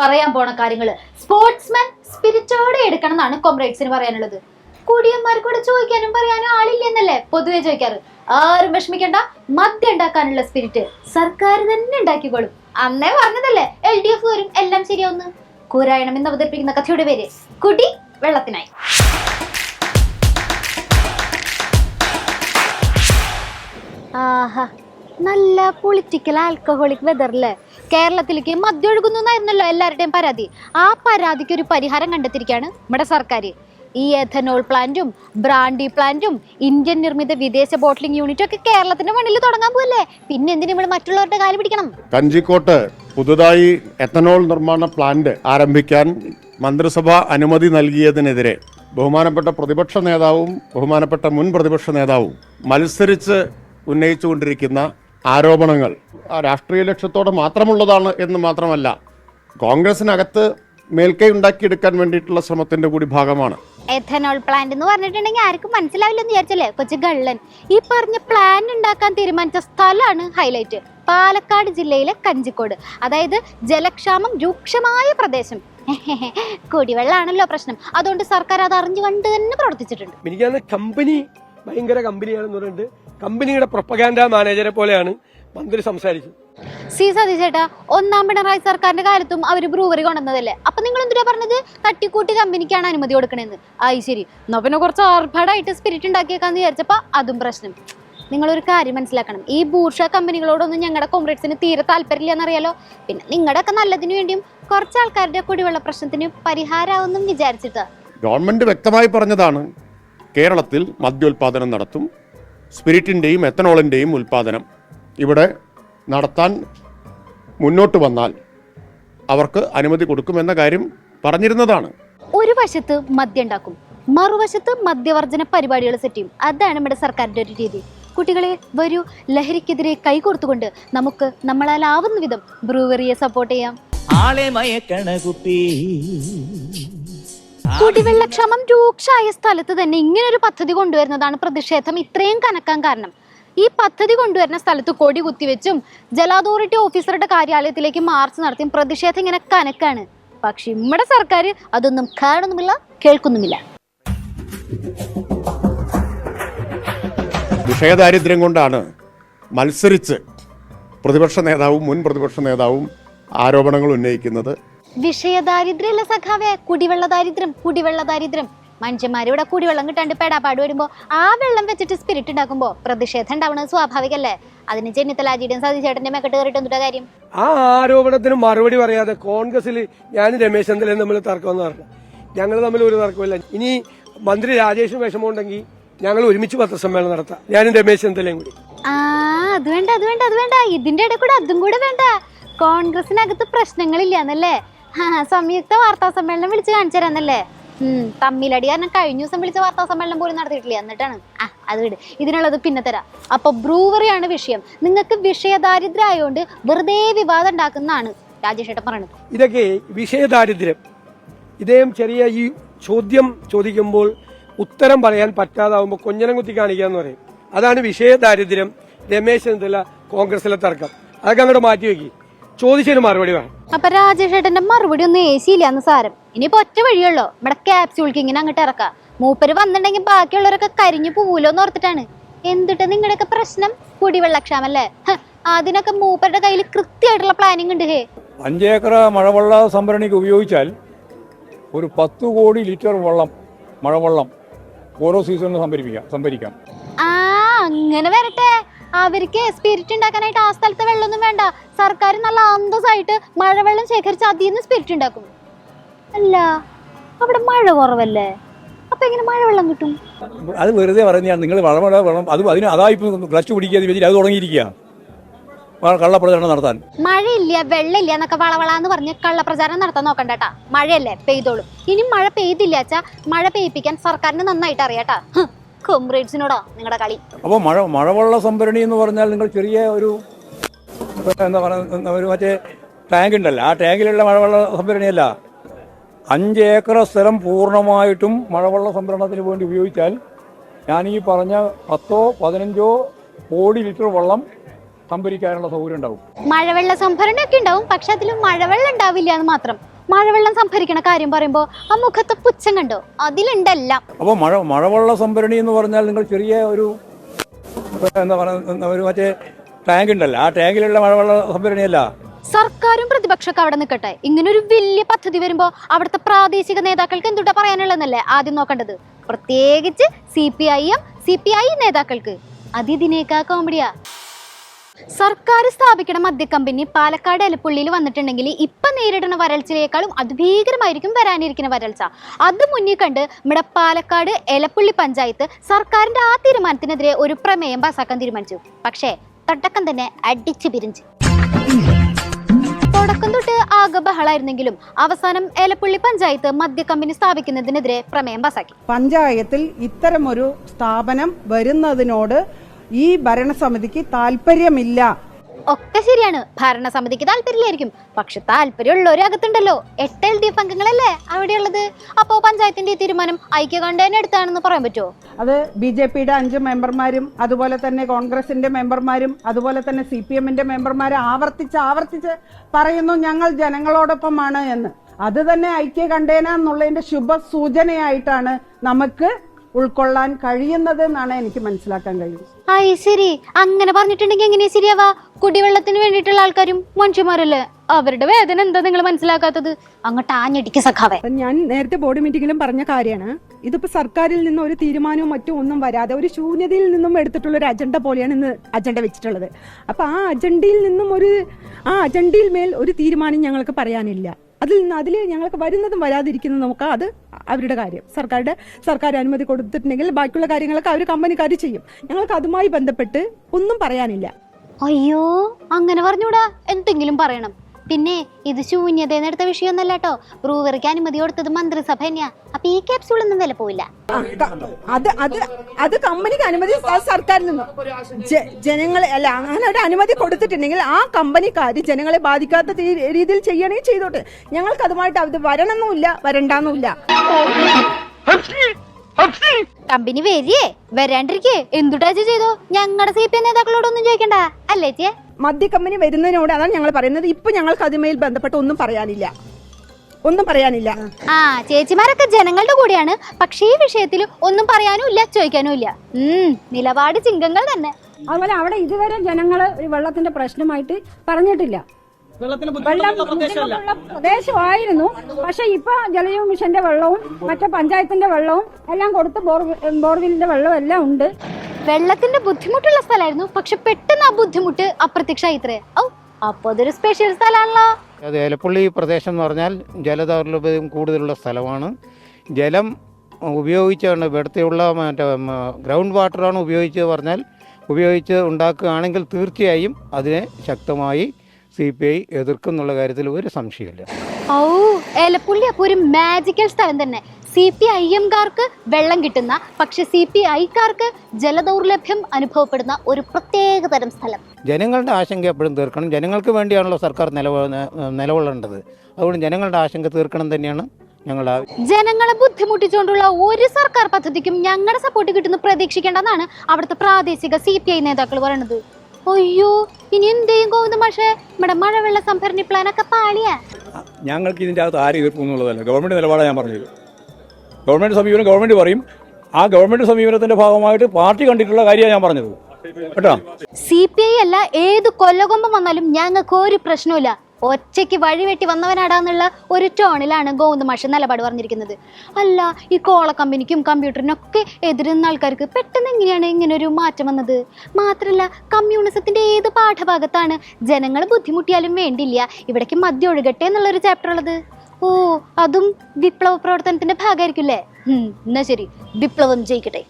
പറയാൻ പോണ കാര്യങ്ങൾ സ്പോർട്സ്മാൻ സ്പിരിറ്റോടെ എടുക്കണം എന്നാണ് കോംറേഡ്സിന് പറയാനുള്ളത്. കുടിയന്മാർക്ക് കൂടെ ചോദിക്കാനും പറയാനും ആളില്ലെന്നല്ലേ പൊതുവെ ചോദിക്കാറ്. ആരും വിഷമിക്കണ്ട. മദ്യം ഉണ്ടാക്കാനുള്ള സ്പിരിറ്റ് സർക്കാർ തന്നെ ഉണ്ടാക്കിക്കോളും. അന്നേ പറഞ്ഞതല്ലേ എൽ ഡി എഫ് വരും എല്ലാം ശരിയാവുന്നു. കൂരായണം എന്ന് അവതരിപ്പിക്കുന്ന കഥയുടെ പേര് കുടി വെള്ളത്തിനായി. ആഹാ നല്ല പൊളിറ്റിക്കൽ ആൽക്കഹോളിക് വെതറിൽ കേരളത്തിലേക്ക് മദ്യം എന്നായിരുന്നല്ലോ എല്ലാവരുടെയും പരാതി. ആ പരാതിക്ക് ഒരു പരിഹാരം കണ്ടെത്തിയിരിക്കുകയാണ് നമ്മുടെ സർക്കാർ. ഈ എഥനോൾ പ്ലാന്റും ബ്രാൻഡി പ്ലാന്റും ഇന്ത്യൻ നിർമ്മിത വിദേശ ബോട്ട്ലിംഗ് യൂണിറ്റും ഒക്കെ കേരളത്തിന്റെ മണ്ണിൽ തുടങ്ങാൻ പോകല്ലേ പിന്നെ എന്തിനു നമ്മൾ മറ്റുള്ളവരുടെ കാൽ പിടിക്കണം? കഞ്ചിക്കോട്ട് പുതുതായി എഥനോൾ നിർമ്മാണ പ്ലാന്റ് ആരംഭിക്കാൻ മന്ത്രിസഭ അനുമതി നൽകിയതിനെതിരെ ബഹുമാനപ്പെട്ട പ്രതിപക്ഷ നേതാവും ബഹുമാനപ്പെട്ട മുൻ പ്രതിപക്ഷ നേതാവും മത്സരിച്ച് ഉന്നയിച്ചുകൊണ്ടിരിക്കുന്ന ആരോപണങ്ങൾ. ആ രാഷ്ട്രീയ ലക്ഷ്യത്തോടെ മാത്രമുള്ളതാണ് എന്ന് മാത്രമല്ല കോൺഗ്രസിനകത്ത് മേൽക്കൈ ഉണ്ടാക്കിയെടുക്കാൻ വേണ്ടിയിട്ടുള്ള ശ്രമത്തിന്റെ കൂടി ഭാഗമാണ്. എഥനോൾ പ്ലാന്റ് എന്ന് പറഞ്ഞിട്ടുണ്ടെങ്കിൽ ആർക്കും മനസ്സിലാവില്ലെന്ന് വിചാരിച്ചല്ലേ? കൊച്ചു ഗള്ളൻ ഈ പറഞ്ഞ പ്ലാൻ ഉണ്ടാക്കാൻ തീരുമാനിച്ച സ്ഥലമാണ് ഹൈലൈറ്റ് പാലക്കാട് ജില്ലയിലെ കഞ്ചിക്കോട്. അതായത് ജലക്ഷാമം രൂക്ഷമായ പ്രദേശം. കുടിവെള്ളാണല്ലോ പ്രശ്നം. അതുകൊണ്ട് സർക്കാർ അത് അറിഞ്ഞു കണ്ട് തന്നെ പ്രവർത്തിച്ചിട്ടുണ്ട്. കമ്പനി ഭയങ്കര കമ്പനിയാണെന്ന് പറഞ്ഞിട്ട് കമ്പനിയുടെ പ്രൊപ്പഗാൻഡ മാനേജരെ പോലെയാണ് മന്ത്രി സംസാരിച്ചത് സി സതീശേട്ടാ ഒന്നാം പിണറായി സർക്കാരിന്റെ കാലത്തും അവർ ബ്രൂവറി കൊണ്ടുവന്നതല്ലേ? അപ്പൊ നിങ്ങൾ എന്തിനാ പറഞ്ഞത്? തട്ടിക്കൂട്ടി കമ്പനിക്കാണ് അനുമതി കൊടുക്കണെന്ന്. ആയി ശരി. എന്നാ പിന്നെ കുറച്ച് ആർഭാടായിട്ട് സ്പിരിറ്റ് ഉണ്ടാക്കിയേക്കാന്ന് വിചാരിച്ചപ്പോ അതും പ്രശ്നം. നിങ്ങളൊരു കാര്യം മനസ്സിലാക്കണം. ഈ ബൂർഷ കമ്പനികളോടൊന്നും ഞങ്ങളുടെ കോമ്രേഡ്സിന് തീരെ താല്പര്യമില്ല എന്നറിയാലോ പിന്നെ നിങ്ങളുടെ ഒക്കെ നല്ലതിനു വേണ്ടിയും കുറച്ച് ആൾക്കാരുടെ കുടിവെള്ള പ്രശ്നത്തിന് പരിഹാരമാവെന്നും വിചാരിച്ചിട്ടാ. ഗവൺമെന്റ് വ്യക്തമായി പറഞ്ഞതാണ്. കേരളത്തിൽ മദ്യോൽപാദനം നടത്തും. സ്പിരിറ്റിന്റെയും എത്തനോളിന്റെയും ഉൽപാദനം ഇവിടെ നടത്താൻ മുന്നോട്ട് വന്നാൽ അവർക്ക് അനുമതി കൊടുക്കുമെന്ന കാര്യം പറഞ്ഞിരുന്നതാണ്. ഒരു വശത്ത് മദ്യം ഉണ്ടാക്കും മറുവശത്ത് മദ്യവർജന പരിപാടികൾ സെറ്റ് ചെയ്യും. അതാണ് നമ്മുടെ സർക്കാരിന്റെ ഒരു രീതി. കുട്ടികളെ വരൂ ലഹരിക്കെതിരെ കൈകോർത്തുകൊണ്ട് നമുക്ക് നമ്മളാലാവുന്ന വിധം ബ്രൂവറിയെ സപ്പോർട്ട് ചെയ്യാം. ആളെ മയക്കണ കുപ്പി കുടിവെള്ളക്ഷാമം രൂക്ഷമായ സ്ഥലത്ത് തന്നെ ഇങ്ങനെ ഒരു പദ്ധതി കൊണ്ടുവരുന്നതാണ് പ്രതിഷേധം. ഇത്രയും കനക്കാൻ കാരണം. ഈ പദ്ധതി കൊണ്ടുവരുന്ന സ്ഥലത്ത് കൊടി കുത്തിവെച്ചും ജല അതോറിറ്റി ഓഫീസറുടെ കാര്യാലയത്തിലേക്ക് മാർച്ച് നടത്തിയും പ്രതിഷേധം ഇങ്ങനെ കനക്കാണ്. പക്ഷെ നമ്മുടെ സർക്കാർ അതൊന്നും കാണുന്നുമില്ല കേൾക്കുന്നുമില്ല. വിഷയദാരിദ്ര്യം കൊണ്ടാണ് മത്സരിച്ച് പ്രതിപക്ഷ നേതാവും മുൻ പ്രതിപക്ഷ നേതാവും ആരോപണങ്ങൾ ഉന്നയിക്കുന്നത്. വിഷയദാരിദ്ര്യല്ല സഖാവേ കുടിവെള്ള ദാരിദ്ര്യം കുടിവെള്ള ദാരിദ്ര്യം. മനുഷ്യന്മാരിവിടെ കുടിവെള്ളം കിട്ടാണ്ട് പെടാപ്പാട് വരുമ്പോ ആ വെള്ളം വെച്ചിട്ട് സ്പിരിറ്റ് ഉണ്ടാക്കുമ്പോ പ്രതിഷേധം ഉണ്ടാവുന്നത് സ്വാഭാവികല്ലേ? അതിന് ചെന്നിത്തലാജിയുടെയും സതീശേട്ടന്റെ മെക്കെട്ട് കയറിയിട്ട് കാര്യം? ആ ആരോപണത്തിന് മറുപടി പറയാതെ കോൺഗ്രസിൽ ഞാൻ രമേശ് ചന്ദ്രൻ തമ്മിൽ തർക്കമെന്ന് പറഞ്ഞു. ഞങ്ങൾ തമ്മിൽ ഒരു തർക്കമില്ല ഇനി മന്ത്രി രാജേഷിന് വിഷമമുണ്ടെങ്കിൽ ഞങ്ങൾ ഒരുമിച്ച് പത്രസമ്മേളനം നടത്താം. ഞാനും രമേശ് ചന്ദ്രയും കൂടി. ആ അത് വേണ്ട അത് വേണ്ട അത് വേണ്ട. ഇതിന്റെ ഇടയിൽ കൂടെ അതും കൂടെ വേണ്ട. കോൺഗ്രസിനകത്ത് പ്രശ്നങ്ങളില്ല എന്നല്ലേ? സംയുക്ത വാർത്താ സമ്മേളനം വിളിച്ച് കാണിച്ചു തരാന്നല്ലേ? തമ്മിലടി. കാരണം കഴിഞ്ഞ ദിവസം വിളിച്ച വാർത്താ സമ്മേളനം പോലും നടത്തിയിട്ടില്ല. എന്നിട്ടാണ്. ആ അത് വിട്. ഇതിനുള്ളത് പിന്നെ തരാം. അപ്പൊ ബ്രൂവറിയാണ് വിഷയം. നിങ്ങൾക്ക് വിഷയദാരിദ്ര്യം ആയതുകൊണ്ട് വെറുതെ വിവാദം ഉണ്ടാക്കുന്നതാണ് രാജേഷ് ഏട്ടൻ പറയണത്. ഇതൊക്കെ വിഷയദാരിദ്ര്യം. ഇദ്ദേഹം ചെറിയ ഈ ചോദ്യം ചോദിക്കുമ്പോൾ ഉത്തരം പറയാൻ പറ്റാതാവുമ്പോൾ കൊഞ്ഞനം കുത്തി കാണിക്കുക എന്ന് പറയും. അതാണ് വിഷയദാരിദ്ര്യം. രമേശ് ചെന്നിത്തല കോൺഗ്രസിലെ തർക്കം. അതൊക്കെ അങ്ങോട്ട് മാറ്റി വെക്കി. ചോദിച്ചതിന് മറുപടി വേണം. അപ്പൊ രാജേഷ് ഏട്ടന്റെ മറുപടി ഒന്നും എ സി ഇല്ലാന്ന് സാരം. ഇനിയിപ്പോ ഒറ്റ വഴിയുള്ളോ. ഇവിടെ ക്യാപ്സ്യൂൾക്ക് ഇങ്ങനെ അങ്ങോട്ട് ഇറക്കാം. മൂപ്പര് വന്നിട്ടുണ്ടെങ്കിൽ ബാക്കിയുള്ളവരൊക്കെ കരിഞ്ഞു പോവൂലോന്ന് ഓർത്തിട്ടാണ്. എന്നിട്ട് നിങ്ങളുടെയൊക്കെ പ്രശ്നം? കുടിവെള്ളക്ഷാമല്ലേ? അതിനൊക്കെ മൂപ്പരുടെ കയ്യിൽ കൃത്യമായിട്ടുള്ള പ്ലാനിങ് ഉണ്ട് ഹേ. അഞ്ചേക്കർ മഴവെള്ള സംഭരണിക്ക് ഉപയോഗിച്ചാൽ ഒരു പത്ത് കോടി ലിറ്റർ വെള്ളം മഴവെള്ളം ഓരോ സീസണിലും സംഭരിപ്പിക്കാം സംഭരിക്കാം. ആ അങ്ങനെ വരട്ടെ. അവർക്ക് സ്പിരിറ്റ് ഉണ്ടാക്കാനായിട്ട് ആ സ്ഥലത്തെ വെള്ളമൊന്നും വേണ്ട. സർക്കാർ നല്ല അന്തസ്സായിട്ട് മഴവെള്ളം ശേഖരിച്ച് അതിൽ നിന്ന് സ്പിരിറ്റ് ഉണ്ടാക്കും. അല്ല അവിടെ മഴ കുറവല്ലേ? അപ്പൊ എങ്ങനെ മഴവെള്ളം കിട്ടും? അത് വെറുതെ പറഞ്ഞാൽ നിങ്ങൾ വെള്ളം അത് അതിന് അതായി ക്ലച്ച് പിടിക്കാതെ വെച്ചിട്ട് അത് തുടങ്ങിയിരിക്കുക കള്ളപ്രചാരണം നടത്താൻ. മഴയില്ല വെള്ളമില്ല എന്നൊക്കെ വളവളാന്ന് പറഞ്ഞ് കള്ളപ്രചാരണം നടത്താൻ നോക്കണ്ടട്ടാ മഴയല്ലേ പെയ്തോളും. ഇനി മഴ പെയ്തില്ല മഴ പെയ്യിപ്പിക്കാൻ സർക്കാരിന് നന്നായിട്ട് അറിയാട്ടാ കൊമ്രേഡ്സിനോടോ നിങ്ങളുടെ കളി. അപ്പോൾ മഴ മഴവെള്ള സംഭരണി എന്ന് പറഞ്ഞാൽ നിങ്ങൾ ചെറിയ ഒരു എന്താ പറയുക ഒരു മറ്റേ ടാങ്ക് ഉണ്ടല്ലോ. ആ ടാങ്കിലുള്ള മഴവെള്ള സംഭരണിയല്ല. അഞ്ച് ഏക്കർ സ്ഥലം പൂർണമായിട്ടും മഴവെള്ള സംഭരണത്തിന് വേണ്ടി ഉപയോഗിച്ചാൽ ഞാൻ ഈ പറഞ്ഞ പത്തോ പതിനഞ്ചോ കോടി ലിറ്റർ വെള്ളം സംഭരിക്കാനുള്ള സൗകര്യം ഉണ്ടാവും. മഴവെള്ള സംഭരണമൊക്കെ ഉണ്ടാവും പക്ഷെ അതിലും മഴവെള്ളം ഉണ്ടാവില്ല എന്ന് മാത്രം. മഴവെള്ളം സംഭരിക്കണ കാര്യം പറയുമ്പോ ആ മുഖത്തെ പുച്ഛം കണ്ടോ? അതിലുണ്ടല്ല. അപ്പോൾ മഴ മഴവെള്ള സംഭരണി എന്ന് പറഞ്ഞാൽ നിങ്ങൾ ചെറിയ ഒരു എന്താ പറയുക ഒരു മറ്റേ ടാങ്ക് ഉണ്ടല്ലോ. ആ ടാങ്കിലുള്ള മഴവെള്ള സംഭരണിയല്ല. സർക്കാരും പ്രതിപക്ഷമൊക്കെ അവിടെ നിൽക്കട്ടെ ഇങ്ങനെ ഒരു വലിയ പദ്ധതി വരുമ്പോ അവിടുത്തെ പ്രാദേശിക നേതാക്കൾക്ക് എന്തുട്ടാ പറയാനുള്ളതെന്നല്ലേ ആദ്യം നോക്കേണ്ടത്? പ്രത്യേകിച്ച് C P I M C P I നേതാക്കൾക്ക്. അതിഥിനേക്കാ കോമഡിയാ സർക്കാർ സ്ഥാപിക്കണ മദ്യക്കമ്പനി പാലക്കാട് എലപ്പുള്ളിയിൽ വന്നിട്ടുണ്ടെങ്കിൽ ഇപ്പൊ നേരിടുന്ന വരൾച്ചയേക്കാളും അതിഭീകരമായിരിക്കും വരാനിരിക്കുന്ന വരൾച്ച. അത് മുന്നിൽ കണ്ട് നമ്മുടെ പാലക്കാട് എലപ്പുള്ളി പഞ്ചായത്ത് സർക്കാരിന്റെ ആ തീരുമാനത്തിനെതിരെ ഒരു പ്രമേയം പാസാക്കാൻ തീരുമാനിച്ചു. പക്ഷേ തൊട്ടക്കം തന്നെ അടിച്ചു പിരിഞ്ച് തുടക്കം തൊട്ട് ആകെ ബഹളായിരുന്നെങ്കിലും അവസാനം ഏലപ്പുള്ളി പഞ്ചായത്ത് മദ്യക്കമ്പനി സ്ഥാപിക്കുന്നതിനെതിരെ പ്രമേയം പാസാക്കി. പഞ്ചായത്തിൽ ഇത്തരമൊരു സ്ഥാപനം വരുന്നതിനോട് ഈ ഭരണസമിതിക്ക് താല്പര്യമില്ല. ഒക്കെ ശരിയാണ്. ഭരണസമിതിക്ക് താല്പര്യമില്ലായിരിക്കും. പക്ഷെ താല്പര്യമുള്ളവരും അകത്തുണ്ടല്ലോ എട്ട് എൽ ഡി എഫ് അംഗങ്ങളല്ലേ അവിടെയുള്ളത്? അപ്പോ പഞ്ചായത്തിന്റെ ഈ തീരുമാനം ഐക്യകണ്ഠേന എടുത്താണെന്ന് പറയാൻ പറ്റുമോ? അത് ബി ജെ പിയുടെ അഞ്ച് മെമ്പർമാരും അതുപോലെ തന്നെ കോൺഗ്രസിന്റെ മെമ്പർമാരും അതുപോലെ തന്നെ സി പി എമ്മിന്റെ മെമ്പർമാരും ആവർത്തിച്ച് ആവർത്തിച്ച് പറയുന്നു ഞങ്ങൾ ജനങ്ങളോടൊപ്പമാണ് എന്ന്. അത് തന്നെ ഐക്യ കണ്ടേന എന്നുള്ളതിന്റെ ശുഭ സൂചനയായിട്ടാണ് നമുക്ക് ഉൾക്കൊള്ളാൻ കഴിയുന്നത് എന്നാണ് എനിക്ക് മനസ്സിലാക്കാൻ കഴിയുന്നത്. ഐ ശരി. അങ്ങനെ പറഞ്ഞിട്ടുണ്ടെങ്കിൽ എങ്ങനെയാ ശരിയാവാ? കുടിവെള്ളത്തിന് വേണ്ടിയിട്ടുള്ള ആൾക്കാരും മനുഷ്യന്മാരല്ലേ? അവരുടെ വേദന എന്താ നിങ്ങൾ മനസ്സിലാക്കാത്തത്? അങ്ങോട്ട് ആഞ്ഞടിക്ക സഖാവേ. ഞാൻ നേരത്തെ ബോർഡ് മീറ്റിംഗിലും പറഞ്ഞ കാര്യമാണ്. ഇതിപ്പോ സർക്കാരിൽ നിന്ന് ഒരു തീരുമാനവും മറ്റും ഒന്നും വരാതെ ഒരു ശൂന്യതയിൽ നിന്നും എടുത്തിട്ടുള്ള ഒരു അജണ്ട പോലെയാണ് ഇന്ന് അജണ്ട വെച്ചിട്ടുള്ളത്. അപ്പൊ ആ അജണ്ടയിൽ നിന്നും ഒരു ആ അജണ്ടയിൽ മേൽ ഒരു തീരുമാനം ഞങ്ങൾക്ക് പറയാനില്ല. അതിൽ നിന്ന് അതിൽ ഞങ്ങൾക്ക് വരുന്നതും വരാതിരിക്കുന്നതും നമുക്ക് അത് അവരുടെ കാര്യം. സർക്കാരുടെ സർക്കാർ അനുമതി കൊടുത്തിട്ടുണ്ടെങ്കിൽ ബാക്കിയുള്ള കാര്യങ്ങളൊക്കെ അവർ കമ്പനിക്കാർ ചെയ്യും. ഞങ്ങൾക്ക് അതുമായി ബന്ധപ്പെട്ട് ഒന്നും പറയാനില്ല. അയ്യോ അങ്ങനെ പറഞ്ഞൂടാ. എന്തെങ്കിലും പറയണം. പിന്നെ ഇത് ശൂന്യതയെന്ന് എടുത്ത വിഷയമൊന്നല്ല കേട്ടോ. ബ്രൂവറിക്ക് അനുമതി കൊടുത്തത് മന്ത്രിസഭ തന്നെയാ. അപ്പൊ ഈ ക്യാപ്സൂളൊന്നും വില പോയില്ല അത് അത് അത് കമ്പനിക്ക് അനുമതി സർക്കാരിൽ നിന്നും. ജനങ്ങളെ അല്ല അങ്ങനെ ഒരു അനുമതി കൊടുത്തിട്ടുണ്ടെങ്കിൽ ആ കമ്പനിക്കാർ ജനങ്ങളെ ബാധിക്കാത്ത രീതിയിൽ ചെയ്യണേ ചെയ്തോട്ടെ. ഞങ്ങൾക്ക് അതുമായിട്ട് അത് വരണമെന്നുമില്ല വരണ്ടെന്നുമില്ല. കമ്പനി വരിയേ വരാണ്ടിരിക്കേ. എന്തുട്ടാ ചെയ്തോ? ഞങ്ങളുടെ സി പി എം നേതാക്കളോടൊന്നും ചോദിക്കണ്ട. അല്ലേ ചേ? മദ്യ കമ്പനി വരുന്നതിനോട് അതാണ് ഞങ്ങൾ പറയുന്നത്. ഇപ്പൊ ഞങ്ങൾക്ക് അതുമായി ബന്ധപ്പെട്ട് ഒന്നും പറയാനില്ല. ഒന്നും പറയാനില്ല. ആ ചേച്ചിമാരൊക്കെ ജനങ്ങളുടെ കൂടെയാണ്. പക്ഷേ ഈ വിഷയത്തിൽ ഒന്നും പറയാനും ഇല്ല ചോദിക്കാനും ഇല്ല. ഉം നിലപാട് ചിങ്കങ്ങൾ തന്നെ. അതുപോലെ അവിടെ ഇതുവരെ ജനങ്ങൾ വെള്ളത്തിന്റെ പ്രശ്നമായിട്ട് പറഞ്ഞിട്ടില്ല. വെള്ളം ബുദ്ധിമുട്ടുള്ള പ്രദേശമായിരുന്നു. പക്ഷെ ഇപ്പൊ ജലജീവ മിഷന്റെ വെള്ളവും മറ്റേ പഞ്ചായത്തിന്റെ വെള്ളവും എല്ലാം കൊടുത്ത് ബോർവെല്ലിന്റെ വെള്ളവും എല്ലാം ഉണ്ട്. വെള്ളത്തിന്റെ ബുദ്ധിമുട്ടുള്ള സ്ഥലമായിരുന്നു പക്ഷെ പെട്ടെന്ന് ആ ബുദ്ധിമുട്ട് അപ്രത്യക്ഷമായി ഇത്രേ. ഔ അപ്പൊ അതൊരു സ്പെഷ്യൽ സ്ഥലമാണല്ലോ അത് ഏലപ്പള്ളി പ്രദേശം എന്ന് പറഞ്ഞാൽ ജലദൗർലഭ്യം കൂടുതലുള്ള സ്ഥലമാണ്. ജലം ഉപയോഗിച്ചാണ് ഇവിടുത്തെയുള്ള മറ്റേ ഗ്രൗണ്ട് വാട്ടറാണ് ഉപയോഗിച്ചത് പറഞ്ഞാൽ ഉപയോഗിച്ച് ഉണ്ടാക്കുകയാണെങ്കിൽ തീർച്ചയായും അതിനെ ശക്തമായി സി പി ഐ എതിർക്കുന്നുള്ള കാര്യത്തിൽ ഒരു സംശയമില്ല ഔ ഏലപ്പുള്ളി അപ്പൊ ഒരു മാജിക്കൽ സ്ഥലം തന്നെ. സി പി ഐ എംകാർക്ക് വെള്ളം കിട്ടുന്ന പക്ഷെ സി പി ഐക്കാർക്ക് ജലദൗർലഭ്യം അനുഭവപ്പെടുന്ന ഒരു പ്രത്യേക തരം സ്ഥലം. ജനങ്ങളുടെ ആശങ്ക എപ്പോഴും തീർക്കണം. ജനങ്ങൾക്ക് വേണ്ടിയാണല്ലോ സർക്കാർ നിലവ നിലകൊള്ളേണ്ടത്. അതുകൊണ്ട് ജനങ്ങളുടെ ആശങ്ക തീർക്കണം തന്നെയാണ് ഞങ്ങളുടെ ജനങ്ങളെ ബുദ്ധിമുട്ടിച്ചുകൊണ്ടുള്ള ഒരു സർക്കാർ പദ്ധതിക്കും ഞങ്ങളുടെ സപ്പോർട്ട് കിട്ടുന്നു പ്രതീക്ഷിക്കേണ്ടെന്നാണ് അവിടുത്തെ പ്രാദേശിക സി പി ഐ നേതാക്കൾ പറയുന്നത്. അയ്യോ ഇനി എന്തെയും ഗോവിന്ദ മാഷേ? നമ്മുടെ മഴവെള്ള സംഭരണി പ്ലാനൊക്കെ പാളിയാ. ഞങ്ങൾക്ക് ഇതിന്റെ അകത്ത് ആരും എതിർപ്പ് എന്നുള്ളതല്ല ഗവൺമെന്റ് നിലപാടാണ് ഞാൻ പറഞ്ഞത്. ഗവൺമെന്റ് സമീപനം ഗവൺമെന്റ് പറയും. ആ ഗവൺമെന്റ് സമീപനത്തിന്റെ ഭാഗമായിട്ട് പാർട്ടി കണ്ടിട്ടുള്ള കാര്യമാണ് ഞാൻ പറഞ്ഞത്. കേട്ടോ? സി പി ഐ അല്ല ഏത് കൊല്ലകൊമ്പം വന്നാലും ഞങ്ങൾക്ക് ഒരു പ്രശ്നവുമില്ല. ഒറ്റയ്ക്ക് വഴിവെട്ടി വന്നവനാടാന്നുള്ള ഒരു ടോണിലാണ് ഗോവിന്ദ മാഷ് നിലപാട് പറഞ്ഞിരിക്കുന്നത്. അല്ല ഈ കോള കമ്പനിക്കും കമ്പ്യൂട്ടറിനൊക്കെ എതിരുന്ന ആൾക്കാർക്ക് പെട്ടെന്ന് എങ്ങനെയാണ് ഇങ്ങനെ ഒരു മാറ്റം വന്നത്? മാത്രമല്ല കമ്മ്യൂണിസത്തിന്റെ ഏത് പാഠഭാഗത്താണ് ജനങ്ങൾ ബുദ്ധിമുട്ടിയാലും വേണ്ടില്ല ഇവിടേക്ക് മദ്യം ഒഴുകട്ടെ എന്നുള്ളൊരു ചാപ്റ്റർ ഉള്ളത്? ഓ അതും വിപ്ലവ പ്രവർത്തനത്തിന്റെ ഭാഗമായിരിക്കും അല്ലേ? എന്നാ ശരി. വിപ്ലവം ജയിക്കട്ടെ.